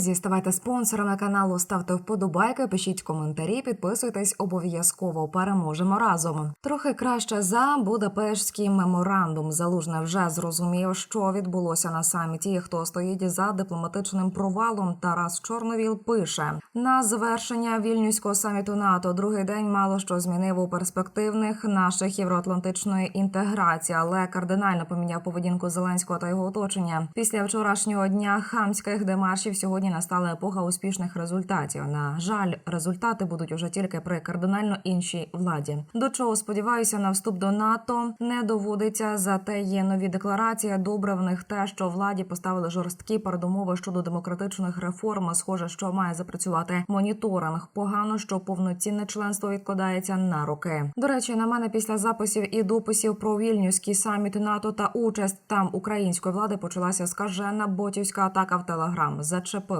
друзі, ставайте спонсорами каналу, ставте вподобайки, пишіть коментарі, підписуйтесь обов'язково. Переможемо разом. Трохи краще за Будапештський меморандум. Залужне вже зрозумів, що відбулося на саміті. Хто стоїть за дипломатичним провалом? Тарас Чорновіл пише на завершення вільнюського саміту НАТО. Другий день мало що змінив у перспективних наших євроатлантичної інтеграції, але кардинально поміняв поведінку Зеленського та його оточення. Після вчорашнього дня хамських демаршів сьогодні настала епоха успішних результатів. На жаль, результати будуть уже тільки при кардинально іншій владі. До чого сподіваюся, на вступ до НАТО не доводиться. Зате є нові декларації. Добре в них те, що владі поставили жорсткі передумови щодо демократичних реформ. Схоже, що має запрацювати моніторинг. Погано, що повноцінне членство відкладається на роки. До речі, на мене після записів і дописів про вільнюський саміт НАТО та участь там української влади почалася скажена ботівська атака в Телеграм.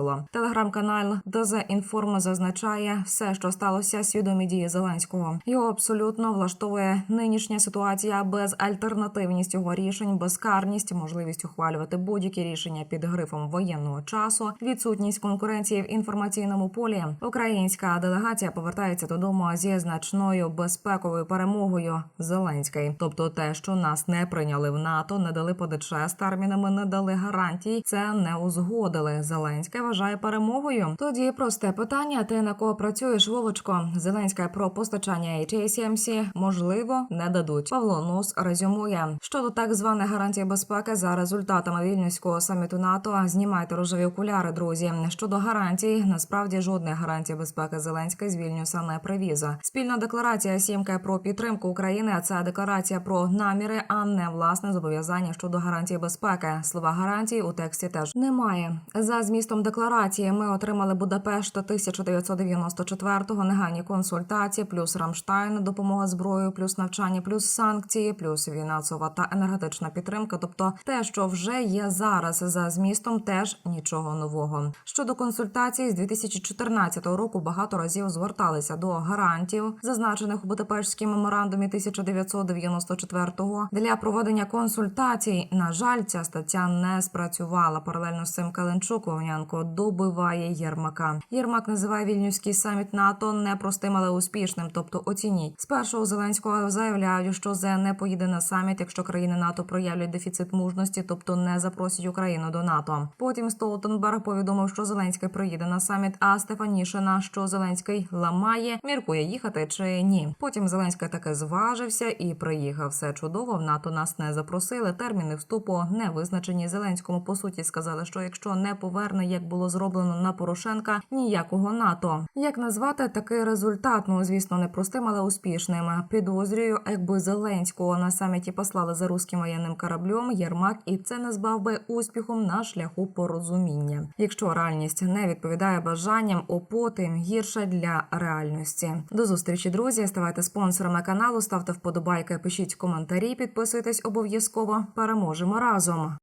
Зачепило телеграм-канал ДЗ Інформ зазначає все, що сталося, свідомі дії Зеленського. Його абсолютно влаштовує нинішня ситуація без альтернативність його рішень, безкарність, можливість ухвалювати будь-які рішення під грифом воєнного часу, відсутність конкуренції в інформаційному полі. Українська делегація повертається додому зі значною безпековою перемогою Зеленський. Тобто, те, що нас не прийняли в НАТО, не дали ПДЧ з термінами, не дали гарантій. Це не узгодили. Зеленський вважає перемогою. Тоді просте питання: ти на кого працюєш, Вовочко? Зеленська про постачання HACMC, можливо не дадуть. Павло Нус резюмує щодо так званих гарантій безпеки за результатами вільнюського саміту НАТО. Знімайте рожеві окуляри, друзі. Щодо гарантій, насправді жодних гарантій безпеки Зеленський з Вільнюса не привіз. Спільна декларація сімка про підтримку України. Це декларація про наміри, а не власне зобов'язання щодо гарантій безпеки. Слова гарантій у тексті теж немає. За змістом декларації ми отримали Будапешт 1994-го, негайні консультації, плюс Рамштайн, допомога зброєю, плюс навчання, плюс санкції, плюс фінансова та енергетична підтримка. Тобто те, що вже є зараз за змістом, теж нічого нового. Щодо консультацій з 2014 року багато разів зверталися до гарантів, зазначених у Будапештській меморандумі 1994-го. Для проведення консультацій, на жаль, ця стаття не спрацювала. Паралельно з цим Каленчук Вовнянко добиває Єрмака. Єрмак називає вільнюський саміт НАТО непростим, але успішним. Тобто оцініть спершу Зеленського заявляють, що зе не поїде на саміт, якщо країни НАТО проявлять дефіцит мужності, тобто не запросять Україну до НАТО. Потім Столтенберг повідомив, що Зеленський приїде на саміт. А Стефанішина, що Зеленський ламає, міркує їхати чи ні. Потім Зеленський таки зважився і приїхав. Все чудово. В НАТО нас не запросили. Терміни вступу не визначені. Зеленському по суті сказали, що якщо не поверне, як було зроблено на Порошенка, ніякого НАТО. Як назвати такий результат? Ну звісно, не простим, але успішним. Підозрюю, якби Зеленського на саміті послали за руським воєнним кораблем, Єрмак і це не збав би успіхом на шляху порозуміння. Якщо реальність не відповідає бажанням ОПО, тим гірше для реальності. До зустрічі, друзі. Ставайте спонсорами каналу, ставте вподобайки, пишіть коментарі, підписуйтесь обов'язково. Переможемо разом.